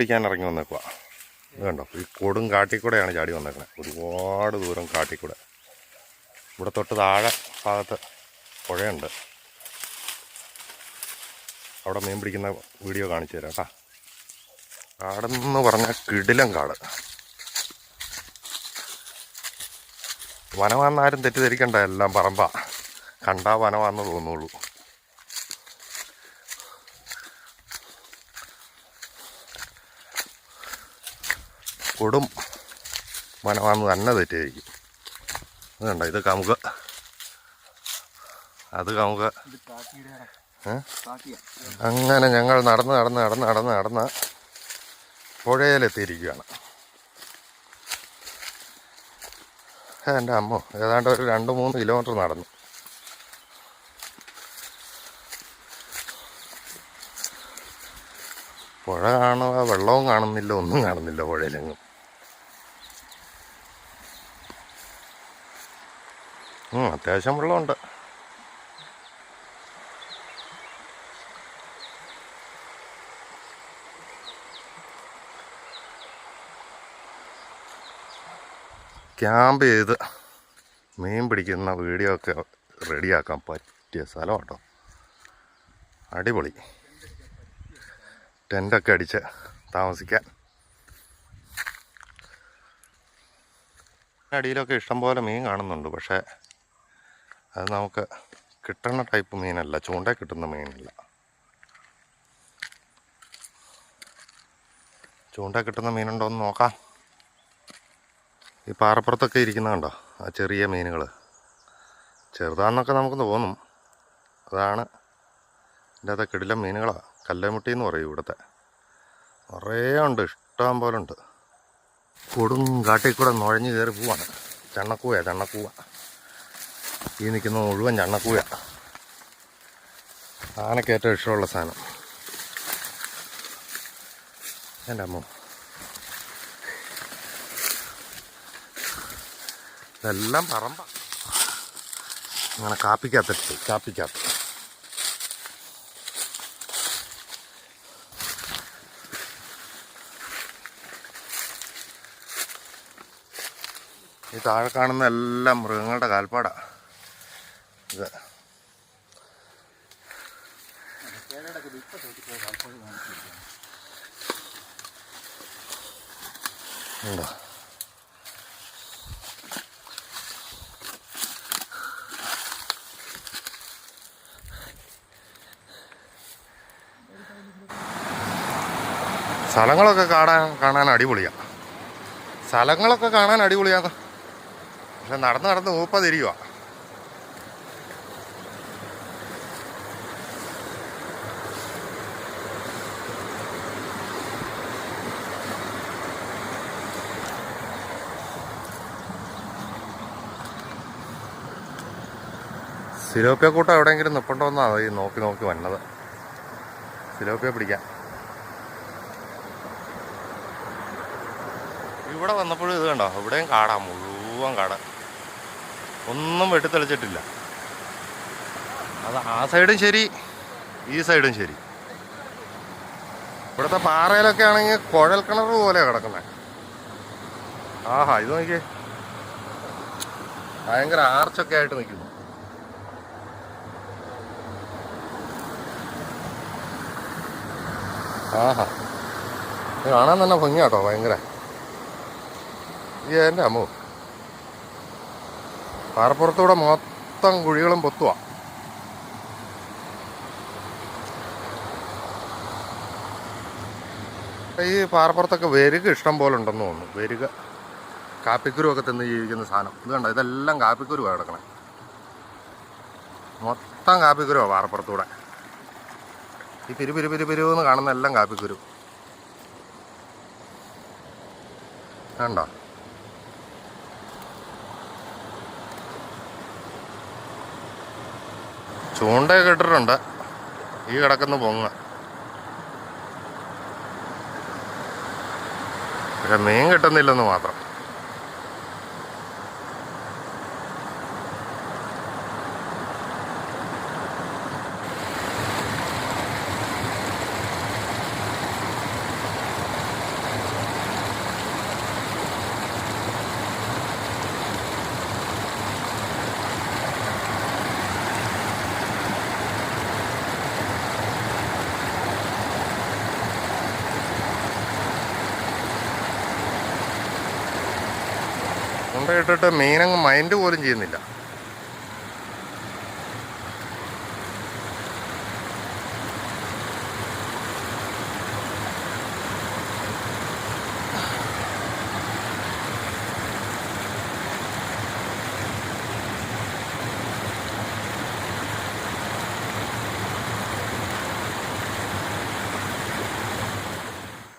പിടിക്കാൻ ഇറങ്ങി വന്നേക്കുക ഇത് കണ്ടോ? ഈ കൊടും കാട്ടിക്കൂടെയാണ് ചാടി വന്നേക്കണത് ഒരുപാട് ദൂരം കാട്ടിക്കൂടെ. ഇവിടെ തൊട്ട് താഴെ ഭാഗത്ത് പുഴയുണ്ട്. അവിടെ മീൻ പിടിക്കുന്ന വീഡിയോ കാണിച്ചു തരാം കേട്ടാ. കാടെന്ന് പറഞ്ഞാൽ കിടിലം കാട്. വനമാന്നാരും തെറ്റിദ്ധരിക്കണ്ട എല്ലാം പറമ്പ. കണ്ടാ വനമാണെന്ന് തോന്നുള്ളൂ. കൊടും. വനമാന്ന് തന്നെ തെറ്റായിരിക്കും. ഇത് കണ്ട ഇത് കമുക. അത് കമുക. അങ്ങനെ ഞങ്ങൾ നടന്ന് നടന്ന് നടന്ന് നടന്ന് നടന്ന് പുഴയിലെത്തിയിരിക്കുകയാണ്. എന്റെ അമ്മോ ഏതാണ്ട് ഒരു രണ്ട് മൂന്ന് കിലോമീറ്റർ നടന്നു. പുഴ കാണുക വെള്ളവും കാണുന്നില്ല ഒന്നും കാണുന്നില്ല പുഴയിലെങ്ങും. അത്യാവശ്യം വെള്ളമുണ്ട്. ക്യാമ്പ് ചെയ്ത് മീൻ പിടിക്കുന്ന വീഡിയോ ഒക്കെ റെഡിയാക്കാൻ പറ്റിയ സ്ഥലം കേട്ടോ അടിപൊളി. ടെന്റൊക്കെ അടിച്ച് താമസിക്കാൻ. അടിയിലൊക്കെ ഇഷ്ടംപോലെ മീൻ കാണുന്നുണ്ട് പക്ഷേ അത് നമുക്ക് കിട്ടുന്ന ടൈപ്പ് മീനല്ല ചൂണ്ട കിട്ടുന്ന മീനല്ല. ചൂണ്ട കിട്ടുന്ന മീനുണ്ടോ എന്ന് നോക്കാം. ഈ പാറപ്പുറത്തൊക്കെ ഇരിക്കുന്ന കണ്ടോ? ആ ചെറിയ മീനുകൾ ചെറുതാന്നൊക്കെ നമുക്ക് തോന്നും. അതാണ് ഇതിന്റെ അകത്തെ കിടിലം മീനുകളാണ് കല്ലമുട്ടി എന്ന് പറയും ഇവിടുത്തെ. കുറേ ഉണ്ട് ഇഷ്ടം പോലെ ഉണ്ട്. കൊടും കാട്ടിൽ കൂടെ നുഴഞ്ഞ് കയറി പോവാണ്. ചണ്ണക്കൂവ. ഈ നിൽക്കുന്ന മുഴുവൻ ചണ്ണക്കൂഴ ആനക്ക് ഏറ്റവും ഇഷ്ടമുള്ള സാധനം. എന്റെ അമ്മ. ഇതെല്ലാം പറമ്പ. അങ്ങനെ കാപ്പിക്കകത്തിട്ട് കാപ്പിക്കകത്ത്. ഈ താഴെ കാണുന്ന എല്ലാം മൃഗങ്ങളുടെ കാൽപ്പാടാ. ഇത്. സ്ഥലങ്ങളൊക്കെ കാണാൻ കാണാൻ അടിപൊളിയാ. സ്ഥലങ്ങളൊക്കെ കാണാൻ അടിപൊളിയാണ് പക്ഷെ നടന്ന് നടന്ന് ഊപ്പതിരിക്കുക സിലോപ്പിയ കൂട്ടം എവിടെയെങ്കിലും നിൽപ്പുണ്ടോന്നാണ് ഈ നോക്കി നോക്കി വന്നത്. സിലോപ്പിയ പിടിക്കാം. ഇവിടെ വന്നപ്പോഴും ഇത് കണ്ടോ? ഇവിടെയും കാടാ മുഴുവൻ കാട. ഒന്നും വെട്ടിത്തെളിച്ചിട്ടില്ല. അത് ആ സൈഡും ശരി ഈ സൈഡും ശരി. ഇവിടുത്തെ പാറയിലൊക്കെ ആണെങ്കിൽ കുഴൽ കിണർ പോലെ കിടക്കുന്നത് ആഹാ ഇത് നോക്കിയേ. ഭയങ്കര ആർച്ചൊക്കെ ആയിട്ട് നിൽക്കുന്നു. ആഹാ. ഇത് കാണാൻ തന്നെ ഭംഗിയാട്ടോ ഭയങ്കര. ഈ എന്റെ അമ്മു. പാറപ്പുറത്തൂടെ മൊത്തം കുഴികളും പൊത്തുവാ. ഈ പാറപ്പുറത്തൊക്കെ വെരുക ഇഷ്ടം പോലെ ഉണ്ടെന്ന് തോന്നുന്നു. വെരുക കാപ്പിക്കുരു ഒക്കെ തിന്ന് ജീവിക്കുന്ന സാധനം. ഇത് കണ്ടോ ഇതെല്ലാം കാപ്പിക്കുരുവാണ് കിടക്കണേ. മൊത്തം കാപ്പിക്കുരുവാണ് പാറപ്പുറത്തൂടെ. ഈ പിരു പിരു പിരു പിരു എന്ന് കാണുന്ന എല്ലാം കാപ്പിക്കുരു. കണ്ടോ? ചൂണ്ടയൊക്കെ ഇട്ടിട്ടുണ്ട്. ഈ കിടക്കുന്ന പൊങ്ങ. പക്ഷെ മീൻ കിട്ടുന്നില്ലെന്ന് മാത്രം. ചൂണ്ടയിട്ടിട്ട് മീനങ്ങ് മൈൻഡ് പോലും ചെയ്യുന്നില്ല.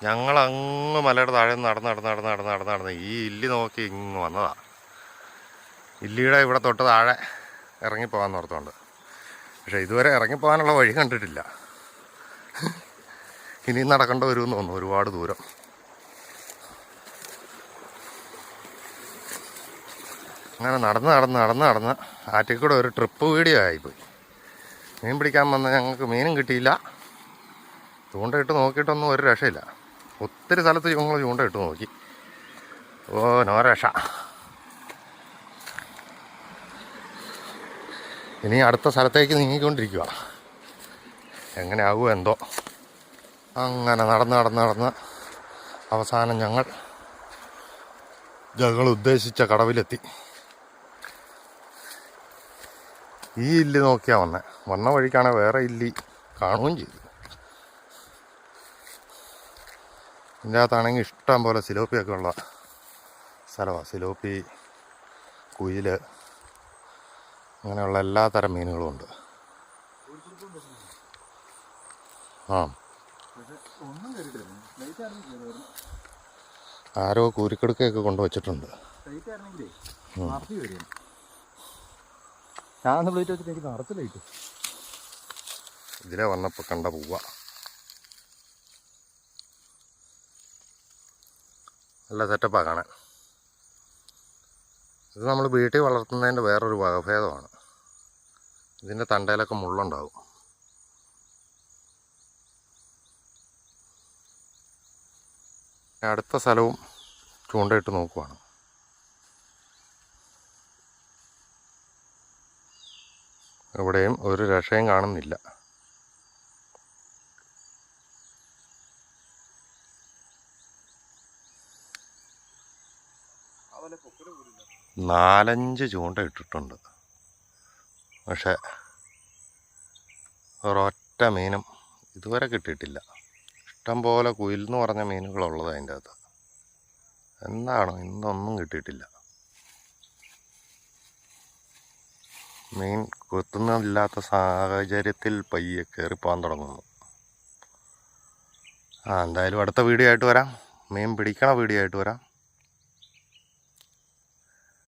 ഞങ്ങൾ അങ്ങ് മലയുടെ താഴെ നടന്ന് നടന്ന് നടന്ന് നടന്ന് നടന്ന് നടന്ന് ഈ ഇല്ലി നോക്കി ഇങ്ങ് വന്നതാ. ഇല്ലിയുടെ ഇവിടെ തൊട്ട് താഴെ ഇറങ്ങിപ്പോകാൻ ഓർത്തുകൊണ്ട് പക്ഷെ ഇതുവരെ ഇറങ്ങിപ്പോകാനുള്ള വഴി കണ്ടിട്ടില്ല. ഇനിയും നടക്കേണ്ട വരുമെന്ന് തോന്നുന്നു ഒരുപാട് ദൂരം. അങ്ങനെ നടന്ന് നടന്ന് നടന്ന് നടന്ന് ആറ്റിക്കൂടെ ഒരു ട്രിപ്പ് വീഡിയോ ആയിപ്പോയി. മീൻ പിടിക്കാൻ വന്ന ഞങ്ങൾക്ക് മീനും കിട്ടിയില്ല. ചൂണ്ടയിട്ട് നോക്കിയിട്ടൊന്നും ഒരു രക്ഷയില്ല. ഒത്തിരി സ്ഥലത്ത് ഞങ്ങൾ ചൂണ്ടയിട്ട് നോക്കി. ഓ നോരേഷ. ഇനി അടുത്ത സ്ഥലത്തേക്ക് നീങ്ങിക്കൊണ്ടിരിക്കുക എങ്ങനെ എന്തോ. അങ്ങനെ നടന്ന് നടന്ന് നടന്ന് അവസാനം ഞങ്ങൾ ഞങ്ങൾ ഉദ്ദേശിച്ച കടവിലെത്തി. ഈ ഇല്ലി നോക്കിയാൽ വന്നേ. വന്ന വഴിക്കാണെങ്കിൽ വേറെ ഇല്ലി കാണുകയും ചെയ്തു. ഇതിന്റെ അകത്താണെങ്കിൽ ഇഷ്ടം പോലെ സിലോപ്പിയൊക്കെ ഉള്ള സ്ഥലമാണ് സിലോപ്പി കുയിൽ അങ്ങനെയുള്ള എല്ലാ തരം മീനുകളും ഉണ്ട്. ആ. ആരോ കൂരിക്കെടുക്കൊക്കെ കൊണ്ടുവച്ചിട്ടുണ്ട് ലൈറ്റ് ആയിരുന്നെങ്കിലേ നിറച്ച് കയറിയാണ് ഞാൻ അന്ന് പ്ലേറ്റ് വെച്ചിട്ട് എനിക്ക് നിറച്ച് ലൈറ്റ് ഇതിലെ വന്നപ്പോൾ കണ്ട പൂവ. നല്ല സെറ്റപ്പാണ് കാണാൻ. ഇത് നമ്മൾ വീട്ടിൽ വളർത്തുന്നതിന്റെ വേറൊരു വകഭേദമാണ്. ഇതിന്റെ തണ്ടയിലൊക്കെ മുള്ളുണ്ടാവും. അടുത്ത സ്ഥലവും ചൂണ്ടയിട്ട് നോക്കുവാണ്. ഇവിടെയും ഒരു രക്ഷയും കാണുന്നില്ല. നാലഞ്ച് ചൂണ്ട ഇട്ടിട്ടുണ്ട്. പക്ഷെ ഒരൊറ്റ മീനും ഇതുവരെ കിട്ടിയിട്ടില്ല. ഇഷ്ടം പോലെ കുയിൽ എന്ന് പറഞ്ഞ മീനുകളുള്ളത് അതിന്റെ അകത്ത്. എന്താണോ ഇന്നൊന്നും കിട്ടിയിട്ടില്ല. മീൻ കൊത്തുന്നില്ലാത്ത സാഹചര്യത്തിൽ പയ്യെ കയറിപ്പോകാൻ തുടങ്ങുന്നു. ആ എന്തായാലും അടുത്ത വീഡിയോ ആയിട്ട് വരാം. മീൻ പിടിക്കണ വീഡിയോ ആയിട്ട് വരാം.